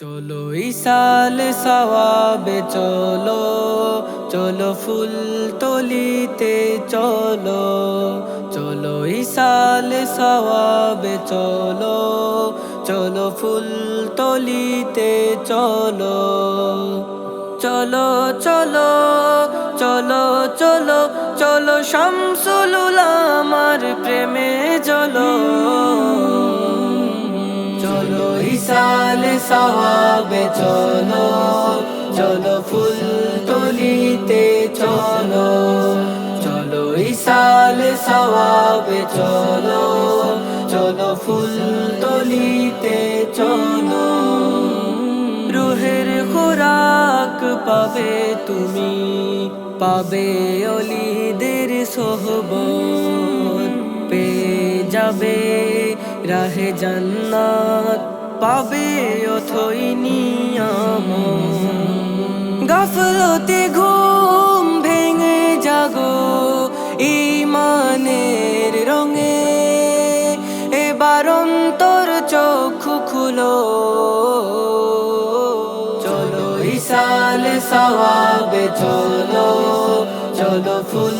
চলো ইসাল সওয়াবে, চলো চলো ফুল তলিতে, চলো চলো ইসাল সওয়াবে, চলো চলো ফুল তলিতে, চলো চলো চলো চলো চলো চলো শামসুল আমার প্রেমে ইসাল সওয়াবে চলো চলো ফুল তলিতে চলো চলো ইসাল সওয়াবে চলো চলো ফুল তলিতে চলো। রুহের খোরাক পাবে তুমি, পাবে অলিদের সোহবত, পেয়ে যাবে রাহে জান্নাত। পাবে অথই নিয়াম। গাফলতে ঘুম ভেঙে জাগো ইমানের রঙে। এবার অন্তর চক্ষু খুলো। চলো ইসাল সওয়াবে, চলো চলো ফুল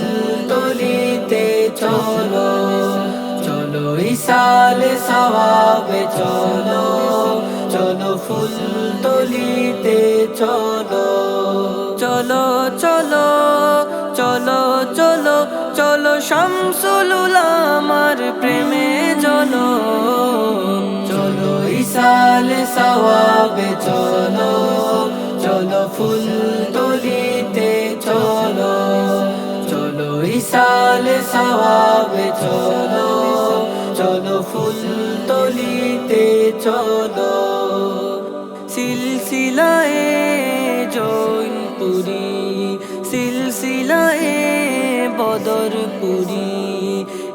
তলিতে চলো। ইসাল সওয়াবে চলো চলো ফুল তলিতে চলো। চলো চলো চলো চলো চলো শামসুল আমার প্রেমে চলো চলো ইসাল সওয়াবে চলো চলো ফুল তলিতে চলো। চলো সওয়াবে চলো চলো। চলো সিলসিলায়ে জৈনপুরি সিলসিলায়ে বদরপুরি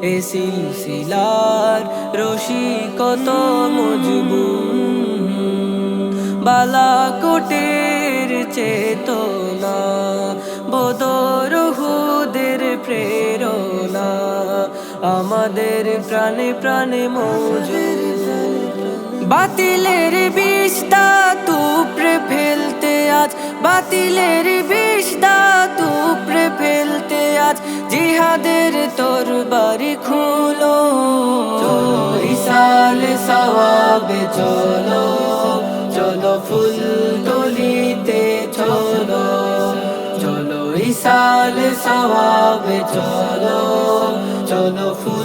এ সিলসিলার রশি কত মজবুত। বালাকোটের চেতনা, বদর হুদের প্রেরণা। আমাদের প্রাণে প্রাণে মজুর বাতিলের বিষদা তুপড়ে ফেলতে আজ, বাতিলের বিষদা তুপড়ে ফেলতে আজ, জিহাদের তোর বাড়ি খুলো। ইসাল সওয়াবে চলো চলো ফুল তলিতে চলো চলো ইসাল সওয়াবে চলো চলো ফুল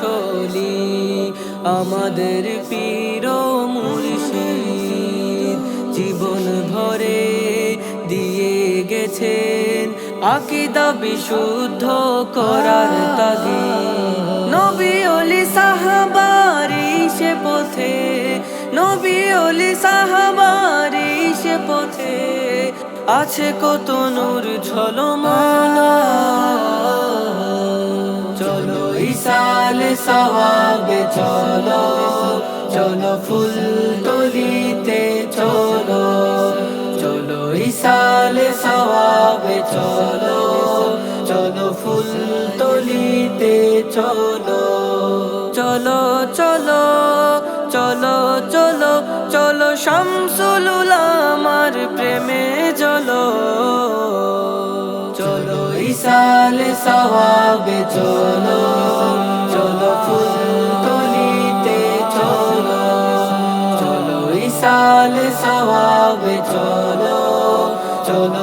শ্রেষ্ঠলি আমাদের পীর মুর্শিদ জীবন ভরে দিয়ে গেছেন। আকিদা বিশুদ্ধ করার তাগি নবী অলি সাহাবারি সে পথে, নবী অলি সাহাবারি সে পথে, আছে কত নূর ঝলমালা। ইসাল সওয়াবে, চলো চলো ফুল তলিতে চলো চলো ইসাল সওয়াবে, চলো চলো ফুল তলিতে চলো চলো চলো চলো চলো চলো শামসুল আমার প্রেমে চলো চলো ইসাল সওয়াবে, চলো ইসাল চলো চলো